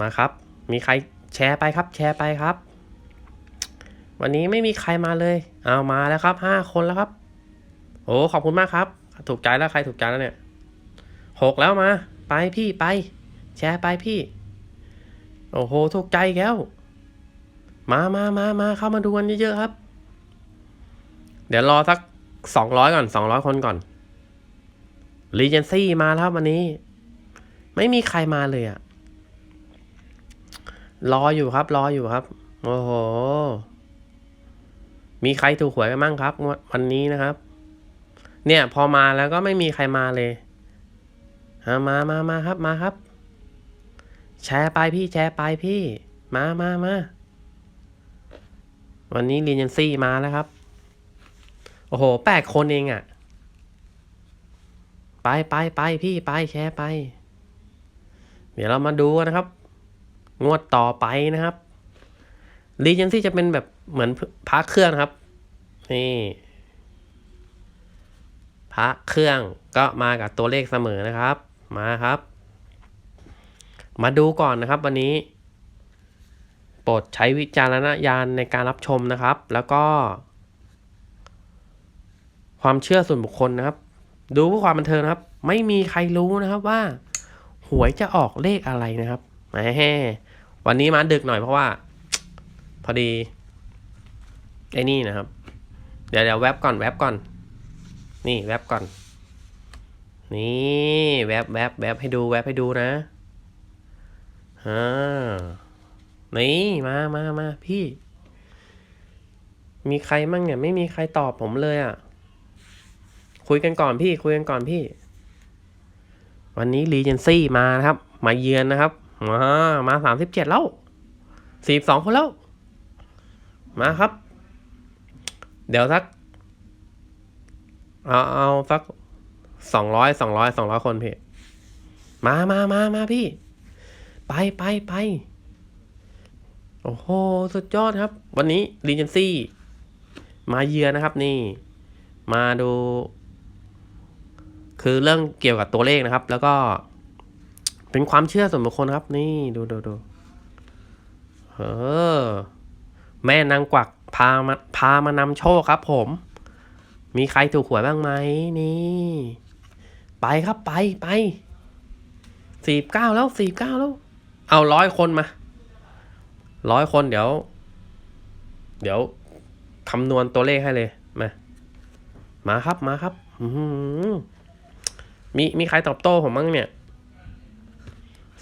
มาครับ มีใครแชร์ไปครับ แชร์ไปครับ วันนี้ไม่มีใครมาเลย เอามาแล้วครับห้าคนแล้วครับ โอ้ขอบคุณมากครับ ถูกใจแล้วใครถูกใจแล้วเนี่ยหกแล้วมา ไปพี่ไป แชร์ไปพี่ โอ้โหถูกใจอีกแล้ว มามามามาเข้ามาดูกันเยอะๆครับ เดี๋ยวรอสักสองร้อยก่อนสองร้อยคนก่อนรีเจนซี่มาแล้ววันนี้ ไม่มีใครมาเลยอะ รออยู่ครับ รออยู่ครับ โอ้โห มีใครถูกหวยกันบ้างครับ วันนี้นะครับ เนี่ย พอมาแล้วก็ไม่มีใครมาเลยอะมามามาครับมาครับ แชร์ไปพี่แชร์ไปพี่ มามามาวันนี้เรีเจนซี่มาแล้วครับ โอ้โหแปดคนเองอะ่ะ ไปไปไปพี่ไปแชร์ไป เดี๋ยวเรามาดูกันนะครับ งวดต่อไปนะครับรีเจนซี่จะเป็นแบบเหมือนพระเครื่องครับ นี่พระเครื่องก็มากับตัวเลขเสมอนะครับ มาครับ มาดูก่อนนะครับ วันนี้ โปรดใช้วิจารณญาณในการรับชมนะครับ แล้วก็ ความเชื่อส่วนบุคคลนะครับ ดูเพื่อความบันเทิงนะครับ ไม่มีใครรู้นะครับว่า หวยจะออกเลขอะไรนะครับแหม วันนี้มาดึกหน่อยเพราะว่า พอดี ไอ้นี่นะครับ เดี๋ยวเดี๋ยวแวบก่อนแวบก่อน นี่แวบก่อน นี่แวบแวบแวบให้ดูแวบให้ดูนะอ่านี่มามามาพี่ มีใครมั่งเนี่ย ไม่มีใครตอบผมเลยอะ คุยกันก่อนพี่ คุยกันก่อนพี่ วันนี้รีเจนซี่มานะครับ มาเยือนนะครับ มามาสามสิบเจ็ดแล้วสี่สองคนแล้ว มาครับ เดี๋ยวสัก เอาเอาสักสองร้อยสองร้อยสองร้อยคนพี่ มามามามาพี่ ไปไปไปโอ้โห สุดยอดครับ วันนี้รีเจนซี่มาเยือนนะครับนี่ มาดู คือเรื่องเกี่ยวกับตัวเลขนะครับ แล้วก็ เป็นความเชื่อส่วนบุคคลครับ นี่ดูดูดูเออ แม่นางกวักพามาพามานำโชคครับ ผม มีใครถูกหวยบ้างไหมนี่ ไปครับไปไปสี่เก้าแล้วสี่เก้าแล้ว เอาร้อยคนมาร้อยคนเดี๋ยว เดี๋ยวคำนวณตัวเลขให้เลยมามาครับมาครับมีมีใครตอบโต้ผมบ้างเนี่ย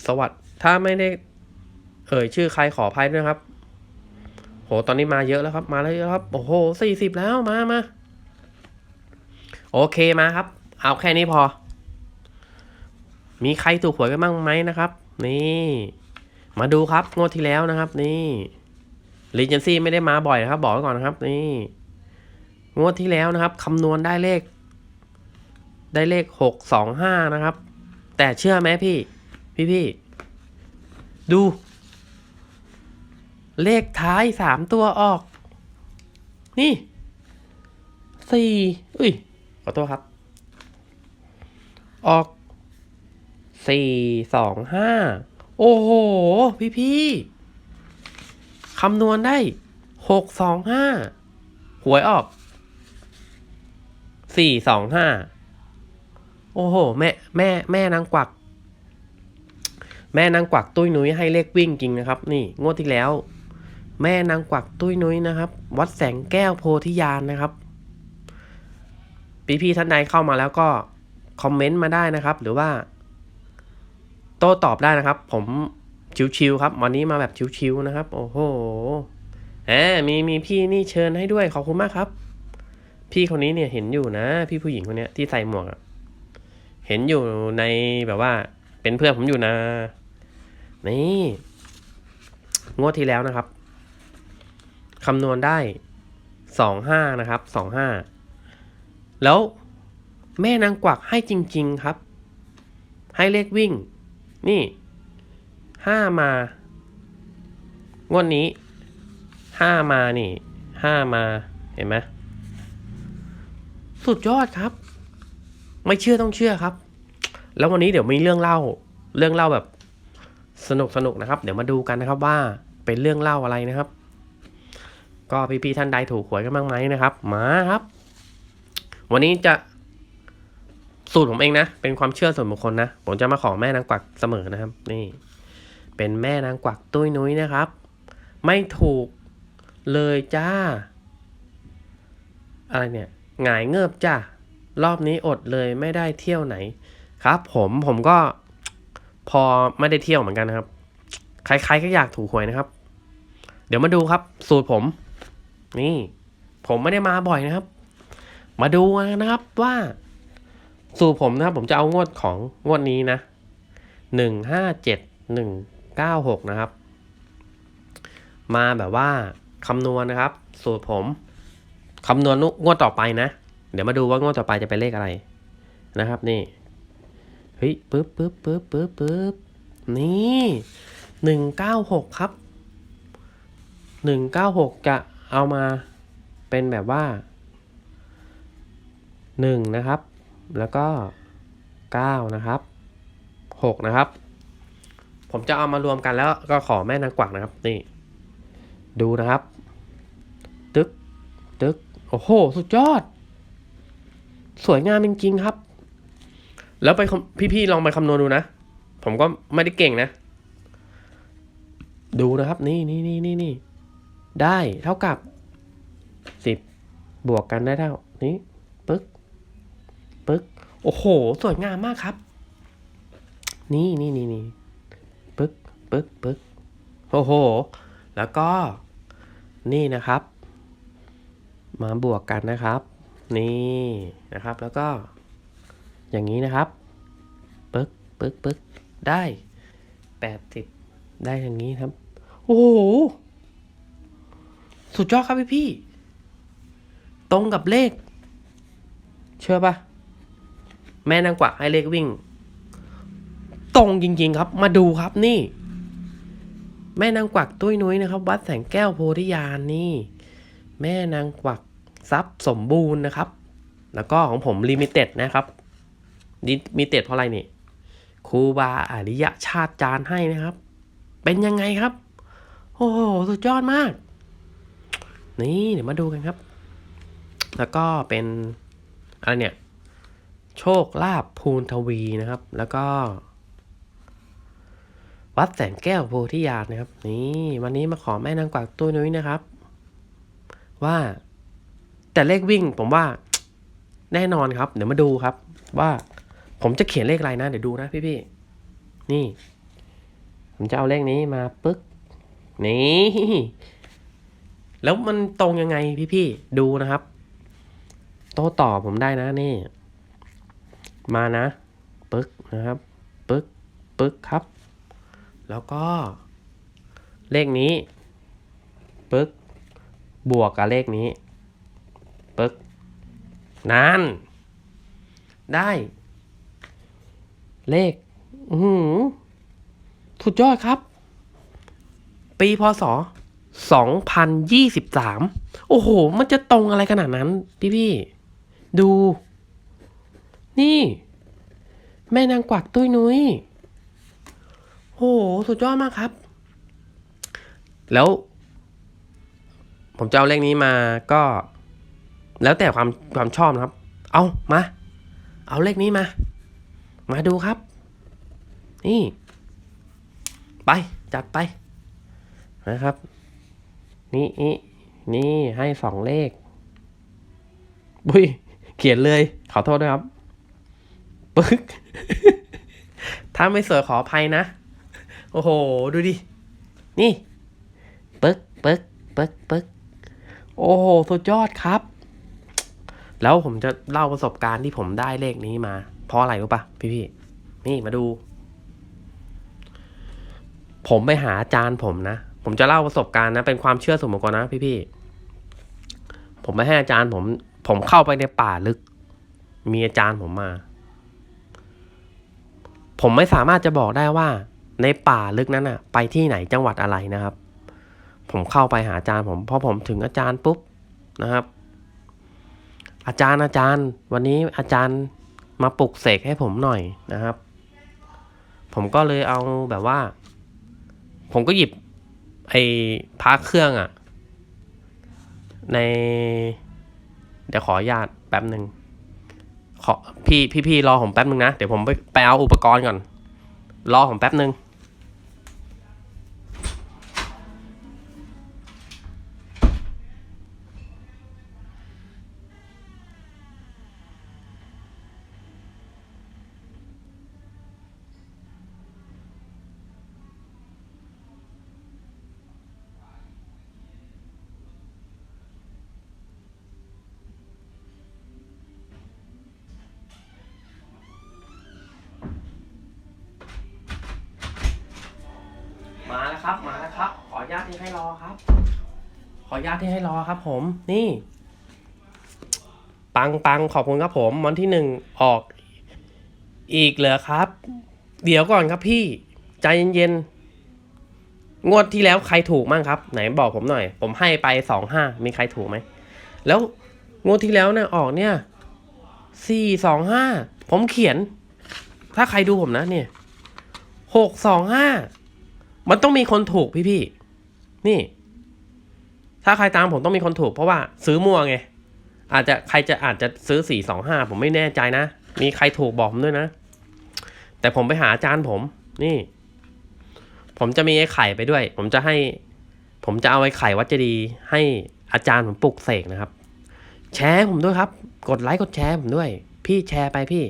สวัสดีถ้าไม่ได้เอ่ยชื่อใครขออภัยด้วยนะครับ โห ตอนนี้มาเยอะแล้วครับ มาแล้วครับ โอ้โหสี่สิบแล้วมามาโอเคมาครับ เอาแค่นี้พอ มีใครถูกหวยกันบ้างไหมนะครับ นี่ มาดูครับงวดที่แล้วนะครับ นี่รีเจนซี่ไม่ได้มาบ่อยนะครับ บอกไว้ก่อนนะครับ นี่ งวดที่แล้วนะครับคำนวณได้เลข ได้เลขหกสองห้านะครับ แต่เชื่อไหมพี่ พี่พี่ดู เลขท้ายสามตัวออก นี่สี่อุ้ย ขอโทษครับ ออกสี่สองห้าโอ้โห พี่พี่คำนวณได้หกสองห้าหวยออกสี่สองห้าโอ้โห แม่ แม่ แม่นางกวัก แม่นางกวักตุ้ยนุ้ยให้เลขวิ่งจริงนะครับ นี่งวดที่แล้ว แม่นางกวักตุ้ยนุ้ยนะครับ วัดแสงแก้วโพธิญาณนะครับ พี่ๆท่านใดเข้ามาแล้วก็คอมเมนต์มาได้นะครับ หรือว่า โต้ตอบได้นะครับ ผมชิวๆครับ วันนี้มาแบบชิวๆนะครับ โอ้โหแหมมีมีพี่นี่เชิญให้ด้วยขอบคุณมากครับ พี่คนนี้เนี่ยเห็นอยู่นะ พี่ผู้หญิงคนเนี้ยที่ใส่หมวกเห็นอยู่ในแบบว่า เป็นเพื่อนผมอยู่นะ นี่งวดที่แล้วนะครับคำนวณได้สองห้านะครับสองห้าแล้วแม่นางกวักให้จริง ๆครับ ให้เลขวิ่ง นี่ห้ามางวดนี้ห้ามานี่ห้ามาเห็นไหมสุดยอดครับ ไม่เชื่อต้องเชื่อครับ แล้ววันนี้เดี๋ยวมีเรื่องเล่า เรื่องเล่าแบบ สนุกสนุกนะครับ เดี๋ยวมาดูกันนะครับว่าเป็นเรื่องเล่าอะไรนะครับ ก็พี่ๆท่านใดถูกหวยกันบ้างไหมนะครับ มาครับ วันนี้จะสูตรผมเองนะ เป็นความเชื่อส่วนบุคคลนะ ผมจะมาขอแม่นางกวักเสมอนะครับ นี่ เป็นแม่นางกวักตุ้ยนุ้ยนะครับ ไม่ถูกเลยจ้า อะไรเนี่ยหงายเงิบจ้ารอบนี้อดเลยไม่ได้เที่ยวไหน ครับ ผมผมก็ พอไม่ได้เที่ยวเหมือนกันนะครับ ใครๆก็อยากถูกหวยนะครับ เดี๋ยวมาดูครับ สูตรผม นี่ ผมไม่ได้มาบ่อยนะครับ มาดูนะครับว่า สูตรผมนะครับ ผมจะเอางวดของงวดนี้นะหนึ่งห้าเจ็ดหนึ่งเก้าหกนะครับ มาแบบว่าคำนวณนะครับ สูตรผมคำนวณงวดต่อไปนะ เดี๋ยวมาดูว่างวดต่อไปจะเป็นเลขอะไรนะครับ นี่ ฮ้ยปึ๊บปึ๊บปึ๊บปึ๊บปึ๊บนี่หนึ่งเก้าหกครับหนึ่งเก้าหกจะเอามาเป็นแบบว่าหนึ่งนะครับ แล้วก็เก้านะครับหกนะครับ ผมจะเอามารวมกันแล้วก็ขอแม่นางกวักนะครับ นี่ ดูนะครับ ตึกตึกโอ้โห สุดยอด สวยงามจริงๆครับ แล้วไปพี่ๆลองไปคำนวณดูนะ ผมก็ไม่ได้เก่งนะ ดูนะครับ นี่นี่นี่นี่นี่ได้เท่ากับสิบบวกกันได้เท่า นี้ปึ๊กปึ๊กโอ้โห สวยงามมากครับ นี่นี่นี่นี่ปึ๊กปึ๊กปึ๊กโอ้โห แล้วก็ นี่นะครับ มาบวกกันนะครับ นี่นะครับ แล้วก็ อย่างนี้นะครับปึ๊กปึ๊กปึ๊กได้แปดสิบได้อย่างนี้ครับ โอ้โห สุดยอดครับพี่พี่ ตรงกับเลข เชื่อปะแม่นางกวักให้เลขวิ่ง ตรงจริง ๆ ครับ มาดูครับนี่ แม่นางกวักตุ้ยนุ้ยนะครับ วัดแสงแก้วโพธิญาณนี่ แม่นางกวักทรัพย์สมบูรณ์นะครับ แล้วก็ของผมลิมิเต็ดนะครับ มิเต็ดเพราะอะไรนี่ครูบาอริยะชาติจารย์ให้นะครับ เป็นยังไงครับ โอ้โห สุดยอดมาก นี่เดี๋ยวมาดูกันครับ แล้วก็เป็นอะไรเนี่ย โชคลาภภูนทวีนะครับ แล้วก็ วัดแสงแก้วโพธิญาณนะครับ นี่วันนี้มาขอแม่นางกวักตัวนุ้ยนะครับ ว่าแต่เลขวิ่งผมว่าแน่นอนครับ เดี๋ยวมาดูครับว่า ผมจะเขียนเลขอะไรนะ เดี๋ยวดูนะพี่ๆนี่ ผมจะเอาเลขนี้มาปึ๊ก นี่ แล้วมันตรงยังไงพี่ๆดูนะครับ โต้ตอบผมได้นะนี่ มานะ ปึ๊กนะครับ ปึ๊ก ปึ๊กครับ แล้วก็ เลขนี้ ปึ๊ก บวกกับเลขนี้ ปึ๊ก นั่น ได้ เลข อือหือสุดยอดครับ ปีพศสองพันยี่สิบสามโอ้โห มันจะตรงอะไรขนาดนั้น พี่พี่ดู นี่ แม่นางกวักตุ้ยนุ้ยโอ้โห สุดยอดมากครับ แล้ว ผมจะเอาเลขนี้มาก็ แล้วแต่ความความชอบนะครับ เอามา เอาเลขนี้มา มาดูครับ นี่ ไปจัดไปนะครับ นี่นี่นี่ให้สองเลขบุ้ยเขียนเลย ขอโทษด้วยครับปึ๊กถ้าไม่สวยขออภัยนะ โอ้โห ดูดิ นี่ปึ๊กปึ๊กปึ๊กปึ๊กโอ้โห สุดยอดครับ แล้วผมจะเล่าประสบการณ์ที่ผมได้เลขนี้มา เพราะอะไรรู้ปะพี่พี่นี่มาดู ผมไปหาอาจารย์ผมนะ ผมจะเล่าประสบการณ์นะ เป็นความเชื่อส่วนบุคคลนะพี่พี่ผมไปให้อาจารย์ผม ผมเข้าไปในป่าลึก มีอาจารย์ผมมา ผมไม่สามารถจะบอกได้ว่า ในป่าลึกนั้นอะไปที่ไหนจังหวัดอะไรนะครับ ผมเข้าไปหาอาจารย์ผมพอผมถึงอาจารย์ปุ๊บนะครับ อาจารย์อาจารย์ วันนี้อาจารย์ มาปลุกเสกให้ผมหน่อยนะครับ ผมก็เลยเอาแบบว่า ผมก็หยิบไอ้พักเครื่องอะใน เดี๋ยวขออนุญาตแป๊บหนึ่งขอพี่พี่พี่รอผมแป๊บหนึ่งนะ เดี๋ยวผมไปไปเอาอุปกรณ์ก่อน รอผมแป๊บหนึ่ง ที่ให้รอครับ ผมนี่ ปังปังขอบคุณครับผมวันที่หนึ่งออกอีกเหรอครับ เดี๋ยวก่อนครับพี่ ใจเย็นๆงวดที่แล้วใครถูกมั่งครับ ไหนบอกผมหน่อย ผมให้ไปสองห้ามีใครถูกไหมแล้วงวดที่แล้วเนี่ยออกเนี่ยสี่สองห้าผมเขียน ถ้าใครดูผมนะเนี่ยหกสองห้ามันต้องมีคนถูกพี่พี่ๆนี่ ถ้าใครตามผมต้องมีคนถูกเพราะว่าซื้อมั่วไง อาจจะใครจะอาจจะซื้อสี่สองห้าผมไม่แน่ใจนะ มีใครถูกบอกผมด้วยนะ แต่ผมไปหาอาจารย์ผม นี่ ผมจะมีไอ้ไข่ไปด้วย ผมจะให้ ผมจะเอาไอ้ไข่วัดเจดีย์ให้อาจารย์ผมปลุกเสกนะครับ แชร์ผมด้วยครับ กดไลค์กดแชร์ผมด้วย พี่แชร์ไปพี่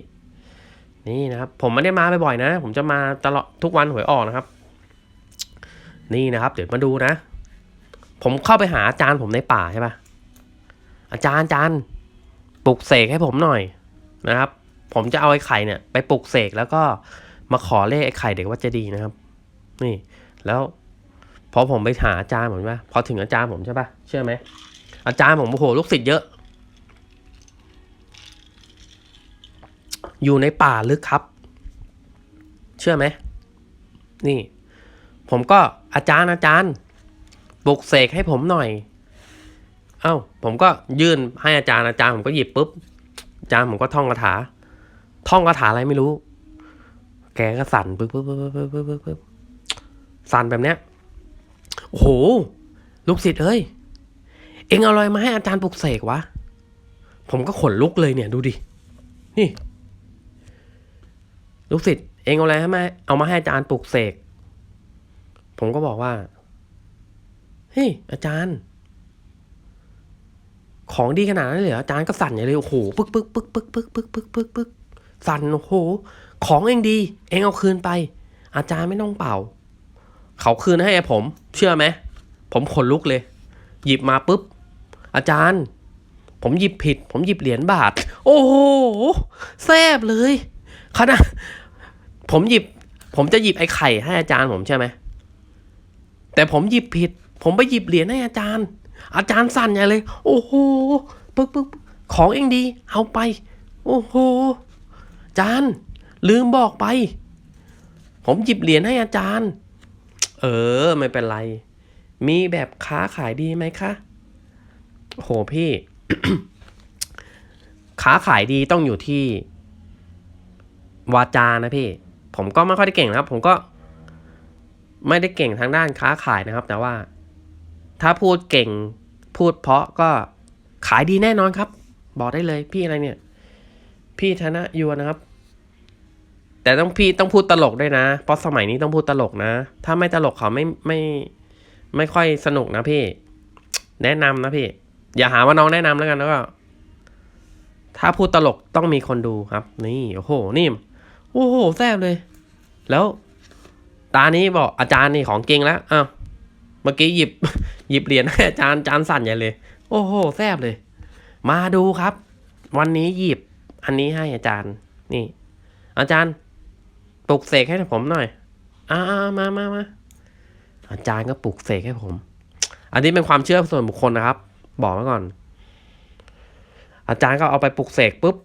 นี่นะครับ ผมไม่ได้มาบ่อยๆนะ ผมจะมาตลอดทุกวันหวยออกนะครับ นี่นะครับ เดี๋ยวมาดูนะ ผมเข้าไปหาอาจารย์ผมในป่าใช่ปะอาจารย์อาจารย์ปลุกเสกให้ผมหน่อยนะครับ ผมจะเอาไอ้ไข่เนี่ย ไปปลุกเสกแล้วก็มาขอเลขไอ้ไข่เด็กวัดเจดีนะครับ นี่ แล้วพอผมไปหาอาจารย์ผมใช่ปะพอถึงอาจารย์ผมใช่ปะเชื่อไหมอาจารย์ผมโอ้โหลูกศิษย์เยอะ อยู่ในป่าลึกครับ เชื่อไหมนี่ ผมก็อาจารย์อาจารย์ ปลุกเสกให้ผมหน่อย เอา้า ผมก็ยื่นให้อาจารย์อาจารย์ผมก็หยิบปุ๊บ อาจารย์ผมก็ท่องคาถา ท่องคาถาอะไรไม่รู้ แกก็สั่นปึ๊บปึ๊บปึ๊บปึ๊บปึ๊บปึ๊บสั่นแบบเนี้ย โอ้โห ลูกศิษย์เอ้ย เอ็งเอาอะไรมาให้อาจารย์ปลุกเสกวะ ผมก็ขนลุกเลยเนี่ยดูดิ นี่ ลูกศิษย์เอ็งเอาอะไรให้มาเอามาให้อาจารย์ปลุกเสก ผมก็บอกว่า เฮ้ยอาจารย์ ของดีขนาดนั้นเลยเหรออาจารย์ก็สั่นใหญ่เลยโอ้โหปึ๊กปึ๊กปึ๊กปึ๊กปึ๊กปึ๊กปึ๊กปึ๊กปึ๊กสั่นโอ้โห ของเองดี เองเอาคืนไป อาจารย์ไม่ต้องเป่า เขาคืนให้ผม เชื่อไหมผมขนลุกเลย หยิบมาปุ๊บ อาจารย์ ผมหยิบผิด ผมหยิบเหรียญบาท โอ้โหแซบเลยขนาดผมหยิบ ผมจะหยิบไอ้ไข่ให้อาจารย์ผมใช่ไหมแต่ผมหยิบผิด ผมไปหยิบเหรียญให้อาจารย์ อาจารย์สั่นใหญ่เลย โอ้โหปึ๊กปึ๊กของเองดี เอาไป โอ้โหอาจารย์ ลืมบอกไป ผมหยิบเหรียญให้อาจารย์ เออ ไม่เป็นไร มีแบบค้าขายดีไหมคะโหพี่ ค้าขายดีต้องอยู่ที่ วาจานะพี่ ผมก็ไม่ค่อยได้เก่งนะครับ ผมก็ไม่ได้เก่งทางด้านค้าขายนะครับ แต่ว่า ถ้าพูดเก่งพูดเพาะก็ขายดีแน่นอนครับ บอกได้เลยพี่อะไรเนี่ย พี่ธนยวนนะครับ แต่ต้องพี่ต้องพูดตลกด้วยนะ เพราะสมัยนี้ต้องพูดตลกนะ ถ้าไม่ตลกเขาไม่ไม่ไม่ค่อยสนุกนะพี่ แนะนำนะพี่ อย่าหาว่าน้องแนะนำแล้วกันแล้วก็ถ้าพูดตลกต้องมีคนดูครับ นี่โอ้โหนี่โอ้โหแซ่บเลย แล้ว ตานี้บอกอาจารย์นี่ของเก่งแล้วอ้าว เมื่อกี้หยิบหยิบเหรียญให้อาจารย์อาจารย์สั่นใหญ่เลย โอ้โหแซ่บเลย มาดูครับ วันนี้หยิบอันนี้ให้อาจารย์ นี่ อาจารย์ปลุกเสกให้ผมหน่อยอ่ามามามาอาจารย์ก็ปลุกเสกให้ผม อันนี้เป็นความเชื่อส่วนบุคคลนะครับ บอกไว้ก่อน อาจารย์ก็เอาไปปลุกเสกปุ๊บ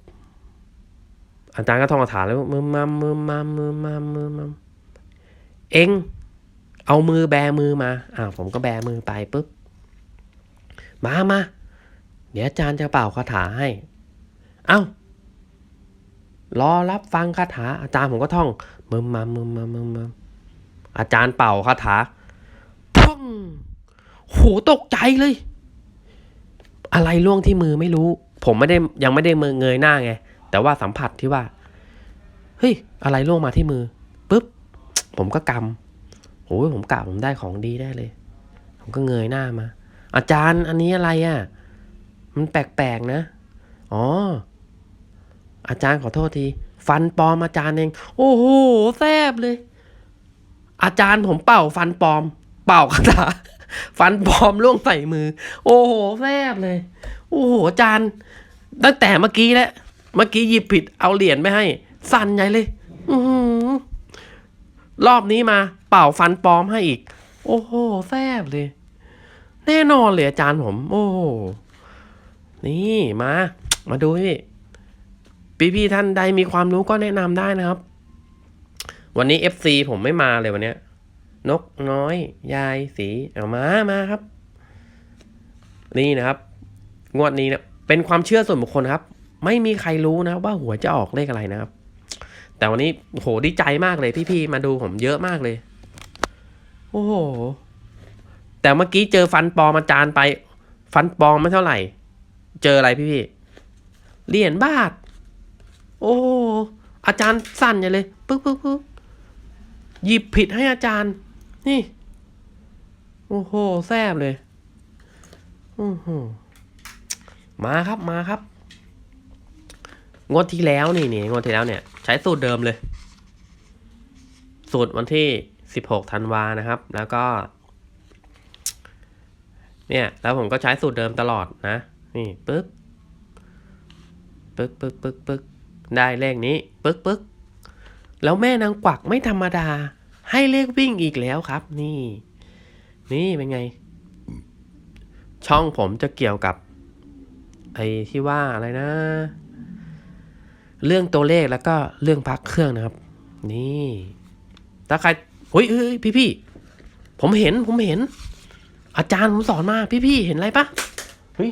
อาจารย์ก็ท่องคาถาแล้วมือมัมมือมัมมือมัมมือมัมเอ็ง เอามือแบมือมาอ้าวผมก็แบมือไปปุ๊บ มามาเดี๋ยวอาจารย์จะเป่าคาถาให้ เอ้ารอรับฟังคาถา อาจารย์ผมก็ท่องมึมมัมมึมมัมมึมมัมอาจารย์เป่าคาถาโหตกใจเลย อะไรล่วงที่มือไม่รู้ ผมไม่ได้ยังไม่ได้มือเงยหน้าไง แต่ว่าสัมผัสที่ว่า เฮ้ย อะไรล่วงมาที่มือปุ๊บ ผมก็กำ โอ้ยผมกะผมได้ของดีได้เลย ผมก็เงยหน้ามา อาจารย์อันนี้อะไรอะ่ะ มันแปลกๆนะ อ๋อ อาจารย์ขอโทษที ฟันปลอมอาจารย์เอง โอ้โหแซบเลย อาจารย์ผมเป่าฟันปลอม เป่าคาถาฟันปลอมล่วงใส่มือ โอ้โหแซบเลย โอ้โหอาจารย์ ตั้งแต่เมื่อกี้แล้ว เมื่อกี้หยิบผิดเอาเหรียญไม่ให้ สั่นใหญ่เลย อื รอบนี้มาเป่าฟันปลอมให้อีก โอ้โหแซบเลย แน่นอนเลยอาจารย์ผม โอ้โหนี่มา มาดูพี่พี่พี่ท่านใดมีความรู้ก็แนะนำได้นะครับ วันนี้ FC ผมไม่มาเลยวันเนี้ย นกน้อย ยายสี เอามามาครับ นี่นะครับ งวดนี้เนะเป็นความเชื่อส่วนบุคคลครับ ไม่มีใครรู้นะว่าหัวจะออกเลขอะไรนะครับ แต่วันนี้โหดีใจมากเลยพี่ๆมาดูผมเยอะมากเลย โอ้โห แต่เมื่อกี้เจอฟันปลอมอาจารย์ไป ฟันปลอมไม่เท่าไหร่ เจออะไรพี่ๆเหรียญบาท โอ้อาจารย์สั่นใหญ่เลยปึ๊กปึ๊กปึ๊กหยิบผิดให้อาจารย์ นี่ โอ้โหแซ่บเลยอือหือมาครับมาครับ งวดที่แล้วนี่นี่งวดที่แล้วเนี่ย ช้สูตรเดิมเลย สูตรวันที่สิบหกธันวานะครับ แล้วก็ เนี่ย แล้วผมก็ใช้สูตรเดิมตลอดนะ นี่ปึ๊กปึ๊กปึ๊กปึ๊กปึ๊กได้เลขนี้ปึ๊กปึ๊กแล้วแม่นางกวักไม่ธรรมดา ให้เลขวิ่งอีกแล้วครับ นี่ นี่เป็นไง ช่องผมจะเกี่ยวกับ ไอ้ที่ว่าอะไรนะ เรื่องตัวเลขแล้วก็เรื่องพักเครื่องนะครับ นี่ถ้าใครเฮ้ยเฮ้ยพี่พี่ผมเห็นผมเห็น อาจารย์ผมสอนมา พี่พี่เห็นอะไรปะเฮ้ย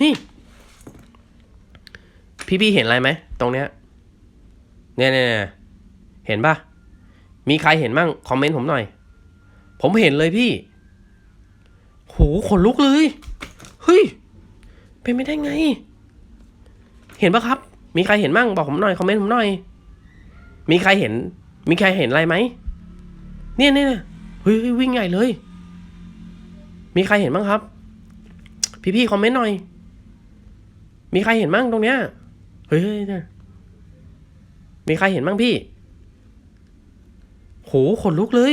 นี่ พี่พี่เห็นอะไรไหมตรงเนี้ยเนี่ยเนี่ยเห็นปะมีใครเห็นมั่งคอมเมนต์ผมหน่อย ผมเห็นเลยพี่โหขนลุกเลย เฮ้ย เป็นไม่ได้ไง เห็นปะครับ มีใครเห็นมั่งบอกผมหน่อยคอมเมนต์ผมหน่อย มีใครเห็น มีใครเห็นอะไรไหมเนี่ยเนี่ยเฮ้ยวิ่งใหญ่เลย มีใครเห็นบ้างครับ พี่ๆคอมเมนต์หน่อย มีใครเห็นบ้างตรงเนี้ยเฮ้ยเฮ้ยเนี่ยมีใครเห็นบ้างพี่ โหขนลุกเลย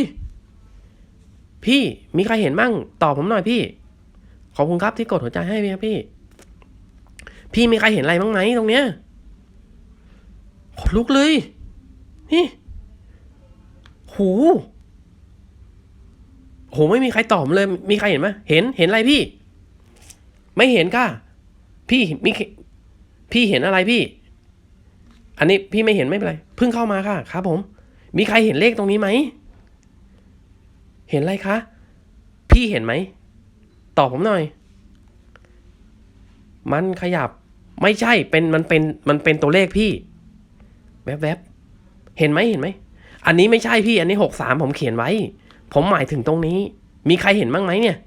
พี่มีใครเห็นบ้างตอบผมหน่อยพี่ ขอบคุณครับที่กดหัวใจให้พี่ครับพี่ พี่มีใครเห็นอะไรบ้างไหมตรงเนี้ยขนลุกเลย นี่โหโหไม่มีใครตอบเลย มีใครเห็นไหมเห็นเห็นอะไรพี่ ไม่เห็นค่ะ พี่มีพี่เห็นอะไรพี่ อันนี้พี่ไม่เห็นไม่เป็นไรเพิ่งเข้ามาค่ะ ครับ ผม มีใครเห็นเลขตรงนี้ไหมเห็นอะไรคะพี่เห็นไหมตอบผมหน่อย มันขยับ ไม่ใช่ เป็น มันเป็น มันเป็นตัวเลขพี่ แวบๆเห็นไหมเห็นไหม อันนี้ไม่ใช่พี่ อันนี้หกสามผมเขียนไว้ ผมหมายถึงตรงนี้ มีใครเห็นบ้างไหมเนี่ย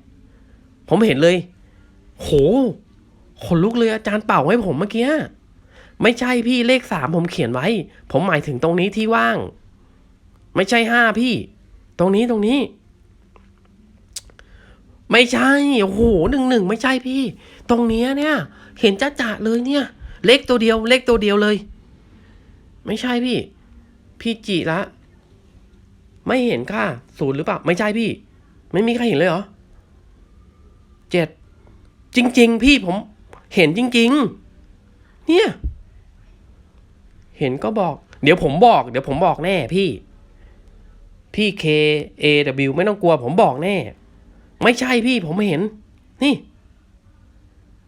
ผมเห็นเลย โห ขนลุกเลยอาจารย์เป่าให้ผมเมื่อกี้ ไม่ใช่พี่เลขสามผมเขียนไว้ ผมหมายถึงตรงนี้ที่ว่าง ไม่ใช่ห้าพี่ ตรงนี้ตรงนี้ ไม่ใช่ โอ้โหหนึ่งหนึ่งไม่ใช่พี่ ตรงเนี้ยเนี่ย เห็นจ้าจ่าเลยเนี่ย เลขตัวเดียว เลขตัวเดียวเลย ไม่ใช่พี่ พี่จิละ ไม่เห็นค่ะศูนย์หรือเปล่า ไม่ใช่พี่ ไม่มีใครเห็นเลยเหรอเจ็ดจริง ๆ พี่ผมเห็นจริง ๆ เนี่ย เห็นก็บอก เดี๋ยวผมบอก เดี๋ยวผมบอกแน่พี่ พี่ K A W ไม่ต้องกลัวผมบอกแน่ ไม่ใช่พี่ผมเห็น นี่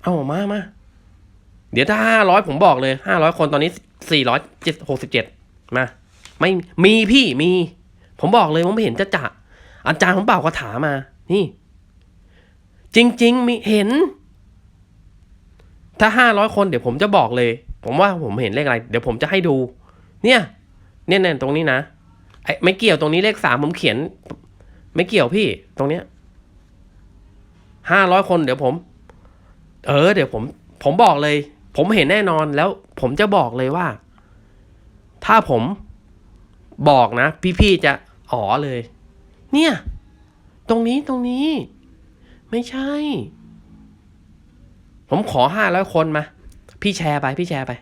เอามามาเดี๋ยวถ้าห้าร้อยผมบอกเลยห้าร้อยคนตอนนี้สี่ร้อยเจ็ดหกสิบเจ็ดมา ไม่มีพี่มี ผมบอกเลยผมไม่เห็นจะจะอาจารย์ผมเป่ากระถามา นี่ จริง ๆ มีเห็น ถ้าห้าร้อยคนเดี๋ยวผมจะบอกเลย ผมว่าผมเห็นเลขอะไร เดี๋ยวผมจะให้ดู เนี่ย เนี่ยเนี่ยตรงนี้นะไอ้ไม่เกี่ยวตรงนี้เลขสามผมเขียน ไม่เกี่ยวพี่ ตรงเนี้ยห้าร้อยคนเดี๋ยวผม เออ เดี๋ยวผม ผมบอกเลย ผมเห็นแน่นอนแล้ว ผมจะบอกเลยว่า ถ้าผมบอกนะ พี่ๆจะอ๋อเลย เนี่ย ตรงนี้ตรงนี้ ไม่ใช่ ผมขอห้าร้อยคนมา พี่แชร์ไป พี่แชร์ไป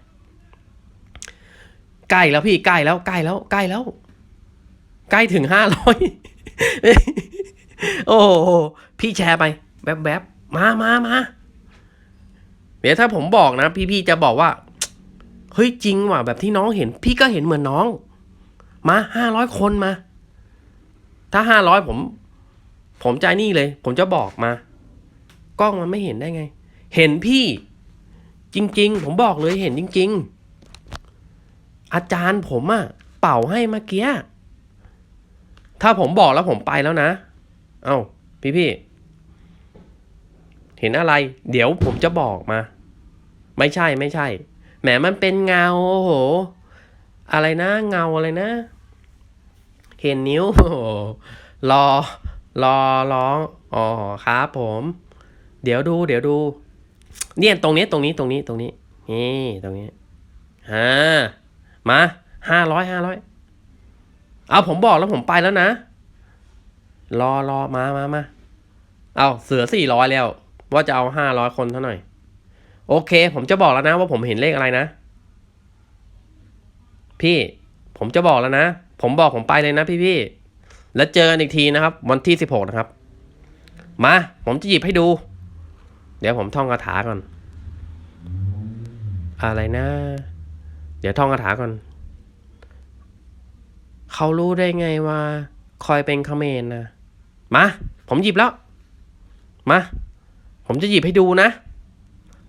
ใกล้แล้วพี่ใกล้แล้วใกล้แล้วใกล้แล้ว ใกล้ถึงห้าร้อยโอ้พี่แชร์ไปแวบแบบๆมามามา เดี๋ยวถ้าผมบอกนะ พี่ๆจะบอกว่าเฮ้ยจริงว่ะแบบที่น้องเห็น พี่ก็เห็นเหมือนน้อง มาห้าร้อยคนมา ถ้าห้าร้อยผม ผมใจนี่เลย ผมจะบอกมากล้องมันไม่เห็นได้ไง เห็นพี่ จริง ๆ ผมบอกเลยเห็นจริง ๆ อาจารย์ผมอะเป่าให้เมื่อกี้ถ้าผมบอกแล้วผมไปแล้วนะ เอ้าพี่พี่ๆ เห็นอะไร เดี๋ยวผมจะบอกมา ไม่ใช่ไม่ใช่ แหมมันเป็นเงาโอ้โห อะไรนะเงาอะไรนะ เห็นนิ้วโอ้โหรอรอร้องอ๋อครับผม เดี๋ยวดู เดี๋ยวดู เนี่ยตรงนี้ตรงนี้ตรงนี้ตรงนี้นี่ตรงนี้อ่ามาห้าร้อยห้าร้อยเอาผมบอกแล้วผมไปแล้วนะ รอรอมามามาเอาเสือสี่ร้อยแล้ว ว่าจะเอาห้าร้อยคนเท่าหน่อย โอเค ผมจะบอกแล้วนะว่าผมเห็นเลขอะไรนะ พี่ผมจะบอกแล้วนะ ผมบอกผมไปเลยนะพี่พี่แล้วเจอกันอีกทีนะครับ วันที่สิบหกนะครับ มา ผมจะหยิบให้ดู เดี๋ยวผมท่องคาถาก่อน อะไรนะ เดี๋ยวท่องคาถาก่อน เขารู้ได้ไงว่า คอยเป็นเมรนะมา ผมหยิบแล้ว มา ผมจะหยิบให้ดูนะ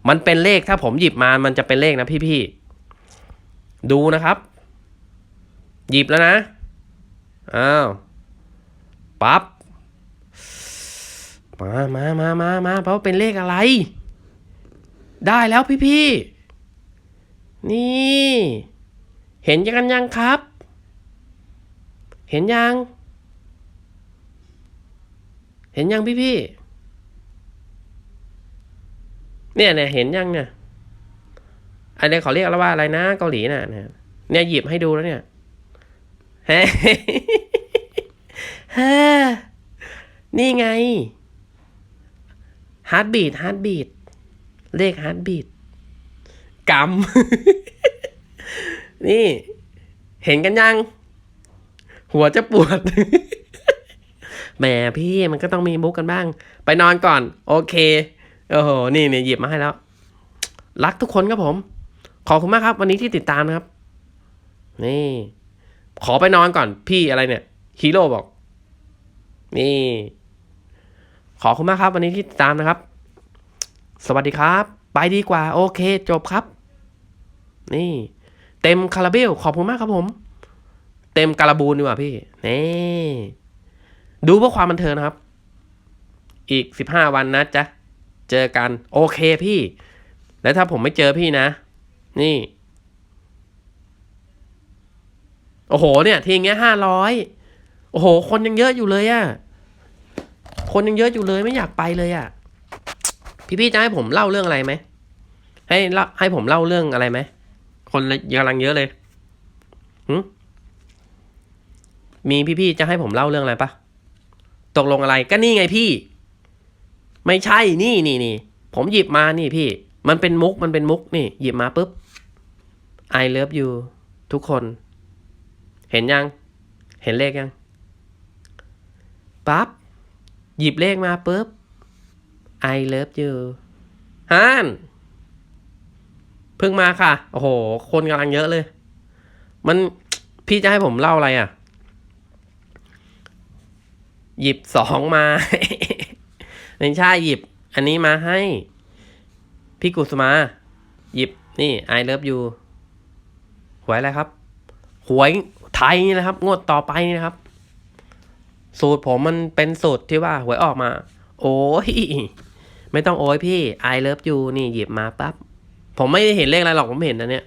มันเป็นเลขถ้าผมหยิบมา มันจะเป็นเลขนะพี่ๆดูนะครับ หยิบแล้วนะ อ้าว ปั๊บ มา มา มา มา มาเพราะเป็นเลขอะไร ได้แล้วพี่ๆนี่ เห็นกันยังครับ เห็นยัง เห็นยังพี่ๆ เนี่ยเนี่ยเห็นยังเนี่ยอันนี้เขาเรียกแล้วว่าอะไรนะเกาหลีน่ะเนี่ยหยิบให้ดูแล้วเนี่ยฮ้เฮ้นี่ไงฮาร์ดบีดฮาร์ดบีดเลขฮาร์ดบีดกำนี่ เห็นกันยัง หัวจะปวดแหมพี่มันก็ต้องมีมุกกันบ้าง ไปนอนก่อน โอเค โอ้โห นี่เนี่ยหยิบมาให้แล้ว รักทุกคนครับผม ขอบคุณมากครับ วันนี้ที่ติดตามนะครับ นี่ ขอไปนอนก่อนพี่อะไรเนี่ย ฮีโร่บอก นี่ ขอบคุณมากครับ วันนี้ที่ติดตามนะครับ สวัสดีครับ ไปดีกว่า โอเค จบครับ นี่ เต็มคาราเบล ขอบคุณมากครับผม เต็มการาบูนดีกว่าพี่ นี่ ดูเพื่อความบันเทิงนะครับ อีกสิบห้าวันนะจ๊ะ เจอกัน โอเคพี่ แล้วถ้าผมไม่เจอพี่นะ นี่ โอ้โห เนี่ย ทีงเงี้ยห้าร้อยโอ้โห คนยังเยอะอยู่เลยอะคนยังเยอะอยู่เลยไม่อยากไปเลยอะพี่ๆจะให้ผมเล่าเรื่องอะไรไหมให้เล่าให้ผมเล่าเรื่องอะไรไหมคนกำลังเยอะเลยหึมีพี่ๆจะให้ผมเล่าเรื่องอะไรปะตกลงอะไรก็นี่ไงพี่ ไม่ใช่นี่นี่นี่ผมหยิบมานี่พี่ มันเป็นมุกมันเป็นมุกนี่ หยิบมาปุ๊บ I love you ทุกคน เห็นยัง เห็นเลขยังปั๊บหยิบเลขมาปุ๊บ I love you ฮันเพิ่งมาค่ะ โอ้โห คนกำลังเยอะเลย มันพี่จะให้ผมเล่าอะไรอะ หยิบสองมา ไม่ใช่หยิบ อันนี้มาให้ พี่กุสมา หยิบนี่ I love you หวยอะไรครับ หวยไทยนี่นะครับ งวดต่อไปนี่นะครับ สูตรผมมันเป็นสูตรที่ว่าหวยออกมา โอ้ยไม่ต้องโอ้ยพี่ I love you นี่หยิบมาปั๊บผมไม่ได้เห็นเลขอะไรหรอกผมเห็นนะเนี่ย